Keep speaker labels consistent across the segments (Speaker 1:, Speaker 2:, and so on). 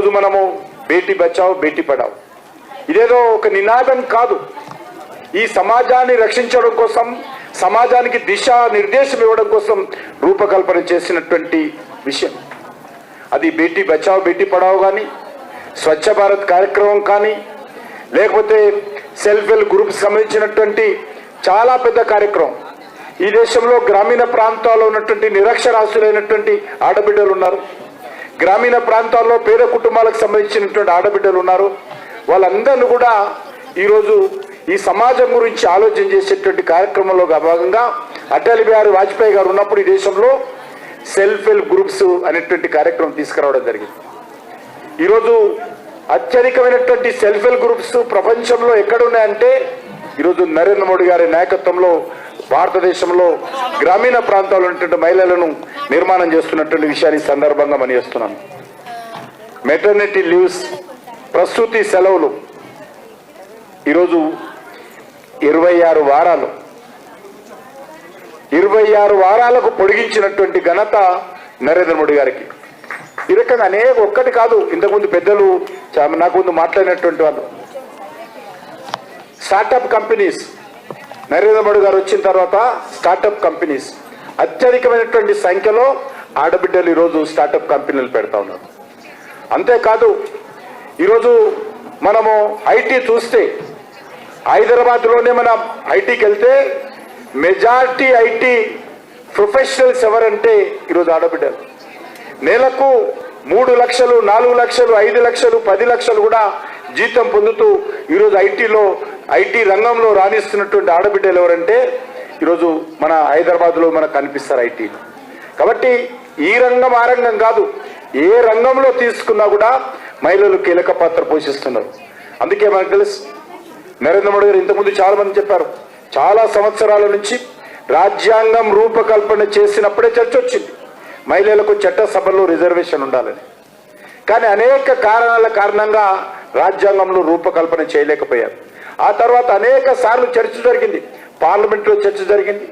Speaker 1: ఈరోజు మనము బేటీ బచావ్ బేటీ పడావ్. ఇదేదో ఒక నినాదం కాదు. ఈ సమాజాన్ని రక్షించడం కోసం సమాజానికి దిశ నిర్దేశం ఇవ్వడం కోసం రూపకల్పన చేసినటువంటి విషయం. అది బేటీ బచావ్ బేటీ పడావ్ కానీ స్వచ్ఛ భారత్ కార్యక్రమం కానీ లేకపోతే సెల్ఫ్ హెల్ప్ గ్రూప్ సంబంధించినటువంటి చాలా పెద్ద కార్యక్రమం. ఈ దేశంలో గ్రామీణ ప్రాంతాల్లో ఉన్నటువంటి నిరక్షరాస్యులైనటువంటి ఆడబిడ్డలు ఉన్నారు. గ్రామీణ ప్రాంతాల్లో పేద కుటుంబాలకు సంబంధించినటువంటి ఆడబిడ్డలు ఉన్నారు. వాళ్ళందరినీ కూడా ఈరోజు ఈ సమాజం గురించి ఆలోచన చేసేటువంటి కార్యక్రమంలో భాగంగా అటల్ బిహారీ వాజ్పేయి గారు ఉన్నప్పుడు ఈ దేశంలో సెల్ఫ్ హెల్ప్ గ్రూప్స్ అనేటువంటి కార్యక్రమం తీసుకురావడం జరిగింది. ఈరోజు అత్యధికమైనటువంటి సెల్ఫ్ హెల్ప్ గ్రూప్స్ ప్రపంచంలో ఎక్కడున్నాయంటే ఈరోజు నరేంద్ర మోడీ గారి నాయకత్వంలో భారతదేశంలో గ్రామీణ ప్రాంతాల్లో ఉన్నటువంటి మహిళలను నిర్మాణం చేస్తున్నటువంటి విషయాన్ని ఈ సందర్భంగా మనం మెటర్నిటీ లీవ్స్ ప్రసూతి సెలవులు. ఈరోజు ఇరవై ఆరు వారాలు. ఇరవై ఆరు వారాలకు పొడిగించినటువంటి ఘనత నరేంద్ర మోడీ గారికి. ఈ రకంగా అనేక ఒక్కటి కాదు ఇంతకుముందు పెద్దలు నాకు ముందు మాట్లాడినటువంటి వాళ్ళు. స్టార్టప్ కంపెనీస్ నరేంద్ర మోడీ గారు వచ్చిన తర్వాత స్టార్టప్ కంపెనీస్ అత్యధికమైనటువంటి సంఖ్యలో ఆడబిడ్డలు ఈరోజు స్టార్టప్ కంపెనీలు పెడతా ఉన్నారు. అంతేకాదు ఈరోజు మనము ఐటీ చూస్తే హైదరాబాద్లోనే మనం ఐటీకి వెళ్తే మెజారిటీ ఐటీ ప్రొఫెషనల్స్ ఎవరంటే ఈరోజు ఆడబిడ్డలు. నెలకు మూడు లక్షలు నాలుగు లక్షలు ఐదు లక్షలు పది లక్షలు కూడా జీతం పొందుతూ ఈరోజు ఐటీలో ఐటీ రంగంలో రాణిస్తున్నటువంటి ఆడబిడ్డలు ఎవరంటే ఈరోజు మన హైదరాబాద్లో మనకు కనిపిస్తారు ఐటీ. కాబట్టి ఈ రంగం ఆ రంగం కాదు. ఏ రంగంలో తీసుకున్నా కూడా మహిళలు కీలక పాత్ర పోషిస్తున్నారు. అందుకే మనకు తెలుసు నరేంద్ర మోడీ గారు ఇంతకుముందు చాలా మంది చెప్పారు చాలా సంవత్సరాల నుంచి రాజ్యాంగం రూపకల్పన చేసినప్పుడే చర్చ వచ్చింది. మహిళలకు చట్టసభలో రిజర్వేషన్ ఉండాలని. కానీ అనేక కారణాల కారణంగా రాజ్యాంగంలో రూపకల్పన చేయలేకపోయారు. ఆ తర్వాత అనేక సార్లు చర్చ జరిగింది. పార్లమెంట్లో చర్చ జరిగింది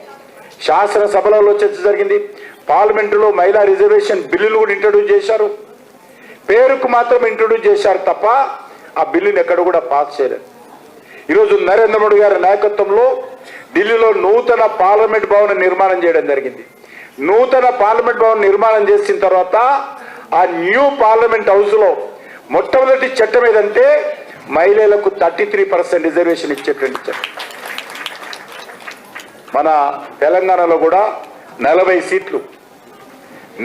Speaker 1: శాసనసభలలో చర్చ జరిగింది. పార్లమెంటులో మహిళా రిజర్వేషన్ బిల్లులు కూడా ఇంట్రడ్యూస్ చేశారు. పేరుకు మాత్రం ఇంట్రడ్యూస్ చేశారు తప్ప ఆ బిల్లుని ఎక్కడ కూడా పాస్ చేయలేదు. ఈరోజు నరేంద్ర మోడీ గారి నాయకత్వంలో ఢిల్లీలో నూతన పార్లమెంట్ భవన నిర్మాణం చేయడం జరిగింది. నూతన పార్లమెంట్ భవన్ నిర్మాణం చేసిన తర్వాత ఆ న్యూ పార్లమెంట్ హౌస్లో మొట్టమొదటి చట్టం ఏదంటే మహిళలకు థర్టీ త్రీ పర్సెంట్ రిజర్వేషన్ ఇచ్చేటువంటి చట్టం మన తెలంగాణలో కూడా నలభై సీట్లు.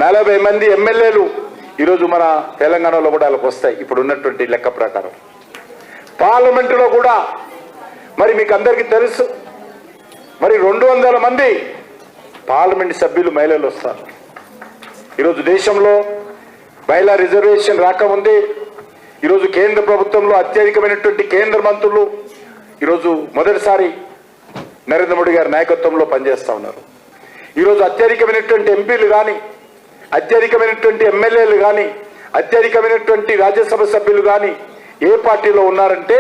Speaker 1: నలభై మంది ఎమ్మెల్యేలు ఈరోజు మన తెలంగాణలో కూడా వాళ్ళకి వస్తాయి. ఇప్పుడు ఉన్నటువంటి లెక్క ప్రకారం. పార్లమెంటులో కూడా మరి మీకు అందరికీ తెలుసు. మరి రెండు వందల మంది పార్లమెంట్ సభ్యులు మహిళలు వస్తారు. ఈరోజు దేశంలో మహిళా రిజర్వేషన్ రాకముందే ఈరోజు కేంద్ర ప్రభుత్వంలో అత్యధికమైనటువంటి కేంద్ర మంత్రులు ఈరోజు మొదటిసారి నరేంద్ర మోడీ గారి నాయకత్వంలో పనిచేస్తూ ఉన్నారు. ఈరోజు అత్యధికమైనటువంటి ఎంపీలు కానీ అత్యధికమైనటువంటి ఎమ్మెల్యేలు కానీ అత్యధికమైనటువంటి రాజ్యసభ సభ్యులు కానీ ఏ పార్టీలో ఉన్నారంటే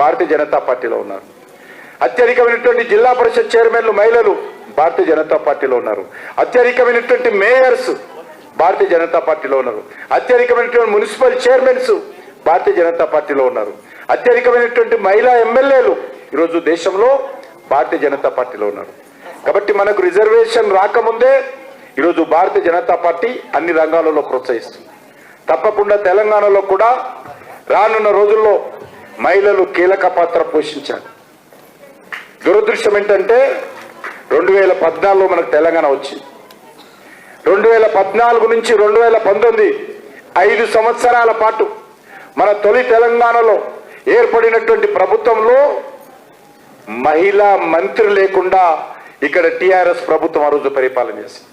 Speaker 1: భారతీయ జనతా పార్టీలో ఉన్నారు. అత్యధికమైనటువంటి జిల్లా పరిషత్ చైర్మన్లు మహిళలు భారతీయ జనతా పార్టీలో ఉన్నారు. అత్యధికమైనటువంటి మేయర్స్ భారతీయ జనతా పార్టీలో ఉన్నారు. అత్యధికమైనటువంటి మున్సిపల్ చైర్మన్స్ భారతీయ జనతా పార్టీలో ఉన్నారు. అత్యధికమైనటువంటి మహిళా ఎమ్మెల్యేలు ఈరోజు దేశంలో భారతీయ జనతా పార్టీలో ఉన్నారు. కాబట్టి మనకు రిజర్వేషన్ రాకముందే ఈరోజు భారతీయ జనతా పార్టీ అన్ని రంగాలలో ప్రోత్సహిస్తుంది. తప్పకుండా తెలంగాణలో కూడా రానున్న రోజుల్లో మహిళలు కీలక పాత్ర పోషించారు దురదృష్టం ఏంటంటే రెండు వేల పద్నాలుగులో మనకు తెలంగాణ వచ్చింది. రెండు వేల పద్నాలుగు నుంచి రెండు వేల పంతొమ్మిది ఐదు సంవత్సరాల పాటు మన తొలి తెలంగాణలో ఏర్పడినటువంటి ప్రభుత్వంలో మహిళా మంత్రి లేకుండా ఇక్కడ టిఆర్ఎస్ ప్రభుత్వం ఆ రోజు పరిపాలన చేసింది.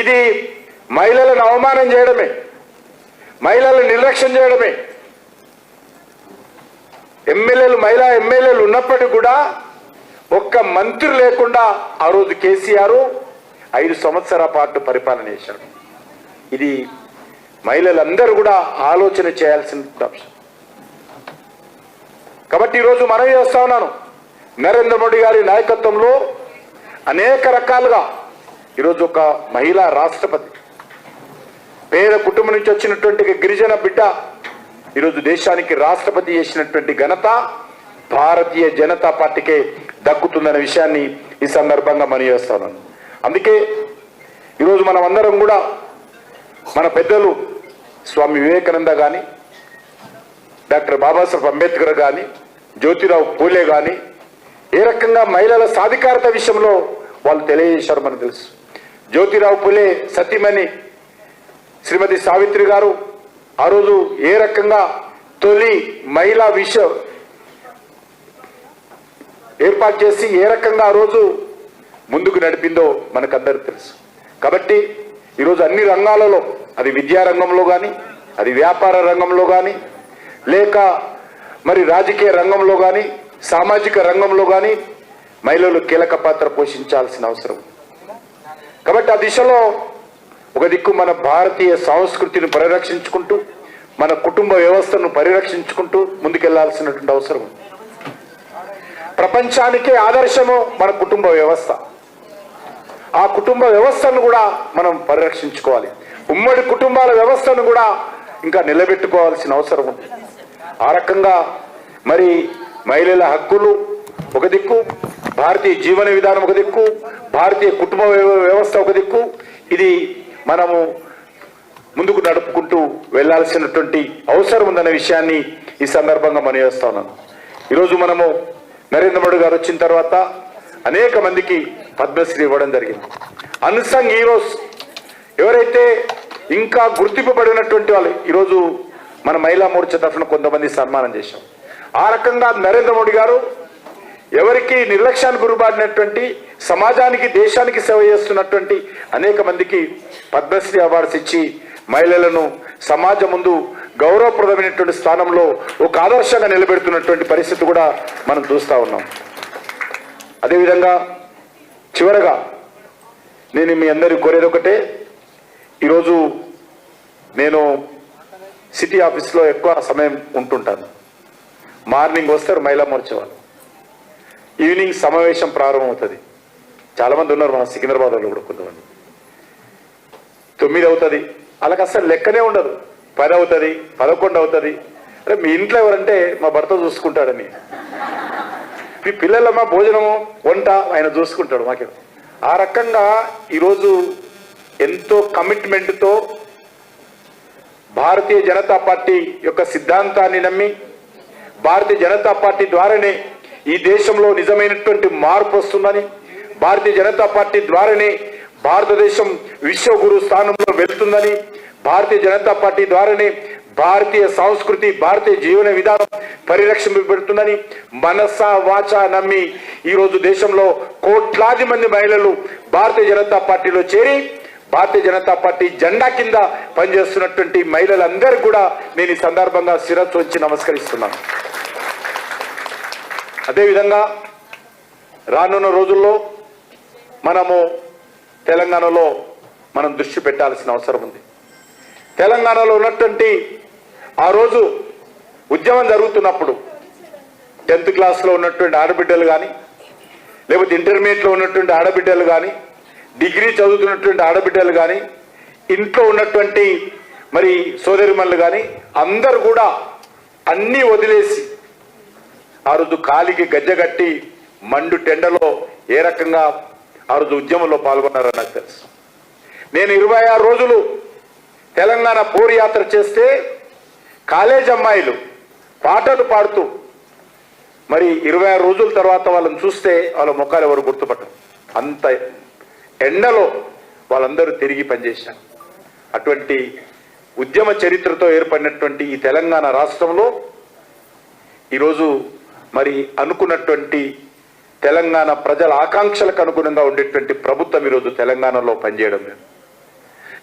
Speaker 1: ఇది మహిళలను అవమానం చేయడమే మహిళలను నిర్లక్ష్యం చేయడమే. ఎమ్మెల్యేలు మహిళా ఎమ్మెల్యేలు ఉన్నప్పటికీ కూడా ఒక్క మంత్రి లేకుండా ఆ రోజు కేసీఆర్ ఐదు సంవత్సరాల పాటు పరిపాలన చేశాడు ఇది మహిళలందరూ కూడా ఆలోచన చేయాల్సిన అంశం. కాబట్టి ఈరోజు మనం చేస్తా ఉన్నాను? నరేంద్ర మోడీ గారి నాయకత్వంలో అనేక రకాలుగా ఈరోజు ఒక మహిళా రాష్ట్రపతి పేద కుటుంబం నుంచి వచ్చినటువంటి గిరిజన బిడ్డ ఈరోజు దేశానికి రాష్ట్రపతి చేసినటువంటి ఘనత భారతీయ జనతా పార్టీకే దక్కుతుందనే విషయాన్ని ఈ సందర్భంగా మనవి చేస్తాను అందుకే ఈరోజు మనం అందరం కూడా మన పెద్దలు స్వామి వివేకానంద కానీ డాక్టర్ బాబాసాహెబ్ అంబేద్కర్ కానీ జ్యోతిరావు పూలే కానీ ఏ రకంగా మహిళల సాధికారత విషయంలో వాళ్ళు తెలియజేశారు మనకు తెలుసు. జ్యోతిరావు పూలే సతీమణి శ్రీమతి సావిత్రి గారు ఆ రోజు ఏ రకంగా తొలి మహిళా విష ఏర్పాటు చేసి ఏ రకంగా ఆ రోజు ముందుకు నడిపిందో మనకందరికి తెలుసు. కాబట్టి ఈరోజు అన్ని రంగాలలో అది విద్యారంగంలో కానీ అది వ్యాపార రంగంలో కానీ లేక మరి రాజకీయ రంగంలో కానీ సామాజిక రంగంలో కానీ మహిళలు కీలక పాత్ర పోషించాల్సిన అవసరం. కాబట్టి ఆ దిశలో ఒక దిక్కు మన భారతీయ సంస్కృతిని పరిరక్షించుకుంటూ మన కుటుంబ వ్యవస్థను పరిరక్షించుకుంటూ ముందుకెళ్ళాల్సినటువంటి అవసరం ఉంది. ప్రపంచానికే ఆదర్శము మన కుటుంబ వ్యవస్థ. ఆ కుటుంబ వ్యవస్థను కూడా మనం పరిరక్షించుకోవాలి. ఉమ్మడి కుటుంబాల వ్యవస్థను కూడా ఇంకా నిలబెట్టుకోవాల్సిన అవసరం ఉంది. ఆ రకంగా మరి మహిళల హక్కులు ఒక దిక్కు భారతీయ జీవన విధానం ఒక దిక్కు భారతీయ కుటుంబ వ్యవస్థ ఒక దిక్కు. ఇది మనము ముందుకు నడుపుకుంటూ వెళ్ళాల్సినటువంటి అవసరం ఉందన్న విషయాన్ని ఈ సందర్భంగా మనం చేస్తా ఉన్నాను ఈరోజు మనము నరేంద్ర మోడీ గారు వచ్చిన తర్వాత అనేక మందికి పద్మశ్రీ ఇవ్వడం జరిగింది. అన్సంగ్ హీరోస్ ఎవరైతే ఇంకా గుర్తింపబడినటువంటి వాళ్ళు ఈరోజు మన మహిళా మోర్చా తరఫున కొంతమంది సన్మానం చేశాం. ఆ రకంగా నరేంద్ర మోడీ గారు ఎవరికి నిర్లక్ష్యానికి గురిబాడినటువంటి సమాజానికి దేశానికి సేవ చేస్తున్నటువంటి అనేక మందికి పద్మశ్రీ అవార్డ్స్ ఇచ్చి మహిళలను సమాజం ముందు గౌరవప్రదమైనటువంటి స్థానంలో ఒక ఆదర్శంగా నిలబెడుతున్నటువంటి పరిస్థితి కూడా మనం చూస్తూ ఉన్నాం. అదేవిధంగా చివరగా నేను మీ అందరికీ కోరేది ఒకటే. ఈరోజు నేను సిటీ ఆఫీస్లో ఎక్కువ సమయం ఉంటుంటాను. మార్నింగ్ వస్తారు మహిళా మోర్చా వాళ్ళు ఈవినింగ్ సమావేశం ప్రారంభమవుతుంది. చాలామంది ఉన్నారు మన సికింద్రాబాద్లో వాళ్ళు కూడా కొంతమంది. తొమ్మిది అవుతుంది. వాళ్ళకి అసలు లెక్కనే ఉండదు. పది అవుతుంది పదకొండు అవుతుంది. అరే మీ ఇంట్లో ఎవరంటే మా భర్త చూసుకుంటాడని. మీ పిల్లల మా భోజనము వంట ఆయన చూసుకుంటాడు మాకే ఆ రకంగా ఈరోజు ఎంతో కమిట్మెంట్తో భారతీయ జనతా పార్టీ యొక్క సిద్ధాంతాన్ని నమ్మి భారతీయ జనతా పార్టీ ద్వారానే ఈ దేశంలో నిజమైనటువంటి మార్పు వస్తుందని భారతీయ జనతా పార్టీ ద్వారానే భారతదేశం విశ్వగురు స్థానంలో వెళ్తుందని భారతీయ జనతా పార్టీ ద్వారానే భారతీయ సంస్కృతి భారతీయ జీవన విధానం పరిరక్షింపబడుతుందని మనస వాచ నమ్మి ఈరోజు దేశంలో కోట్లాది మంది మహిళలు భారతీయ జనతా పార్టీలో చేరి భారతీయ జనతా పార్టీ జెండా కింద పనిచేస్తున్నటువంటి మహిళలందరూ కూడా నేను ఈ సందర్భంగా శిరస్సు వచ్చి నమస్కరిస్తున్నాను. అదేవిధంగా రానున్న రోజుల్లో మనము తెలంగాణలో మనం దృష్టి పెట్టాల్సిన అవసరం ఉంది. తెలంగాణలో ఉన్నటువంటి ఆ రోజు ఉద్యమం జరుగుతున్నప్పుడు టెన్త్ క్లాస్లో ఉన్నటువంటి ఆడబిడ్డలు కానీ లేకపోతే ఇంటర్మీడియట్లో ఉన్నటువంటి ఆడబిడ్డలు కానీ డిగ్రీ చదువుతున్నటువంటి ఆడబిడ్డలు కానీ ఇంట్లో ఉన్నటువంటి మరి సోదరిమల్లు కానీ అందరు కూడా అన్నీ వదిలేసి ఆ రోజు కాలికి గజ్జగట్టి మండు టెండలో ఏ రకంగా ఆ రోజు ఉద్యమంలో పాల్గొన్నారో నాకు తెలుసు. నేను ఇరవై ఆరు రోజులు తెలంగాణ పోరు యాత్ర చేస్తే కాలేజ్ అమ్మాయిలు పాటలు పాడుతూ మరి ఇరవై ఆరు రోజుల తర్వాత వాళ్ళని చూస్తే వాళ్ళ ముఖాలు ఎవరు గుర్తుపట్టరు. అంత ఎండలో వాళ్ళందరూ తిరిగి పనిచేశారు. అటువంటి ఉద్యమ చరిత్రతో ఏర్పడినటువంటి ఈ తెలంగాణ రాష్ట్రంలో ఈరోజు మరి అనుకున్నటువంటి తెలంగాణ ప్రజల ఆకాంక్షలకు అనుగుణంగా ఉండేటువంటి ప్రభుత్వం ఈరోజు తెలంగాణలో పనిచేయడం లేదు.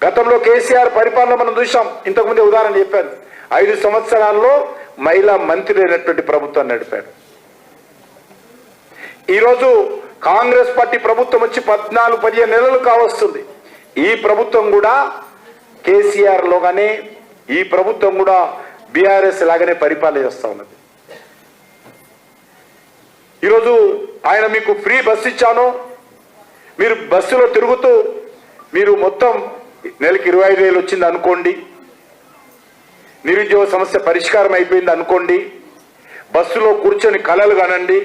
Speaker 1: గతంలో కేసీఆర్ పరిపాలన మనం చూసాం ఇంతకుముందే ఉదాహరణ చెప్పాను. ఐదు సంవత్సరాల్లో మహిళా మంత్రి అయినటువంటి ప్రభుత్వం నడిపాడు. ఈరోజు కాంగ్రెస్ పార్టీ ప్రభుత్వం వచ్చి పద్నాలుగు పదిహేను నెలలు కావస్తుంది. ఈ ప్రభుత్వం కూడా కేసీఆర్ లోగానే ఈ ప్రభుత్వం కూడా బీఆర్ఎస్ లాగానే పరిపాలన చేస్తూ ఉన్నది. ఈరోజు ఆయన మీకు ఫ్రీ బస్ ఇచ్చాను. మీరు బస్సులో తిరుగుతూ మీరు మొత్తం నెలకి ఇరవై ఐదు వేలు వచ్చింది అనుకోండి. నిరుద్యోగ సమస్య పరిష్కారం అయిపోయింది అనుకోండి. బస్సులో కూర్చొని కలలు కనండి.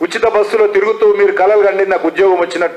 Speaker 1: ఉచిత బస్సులో తిరుగుతూ మీరు కలలు కండి నాకు ఉద్యోగం వచ్చినట్టు.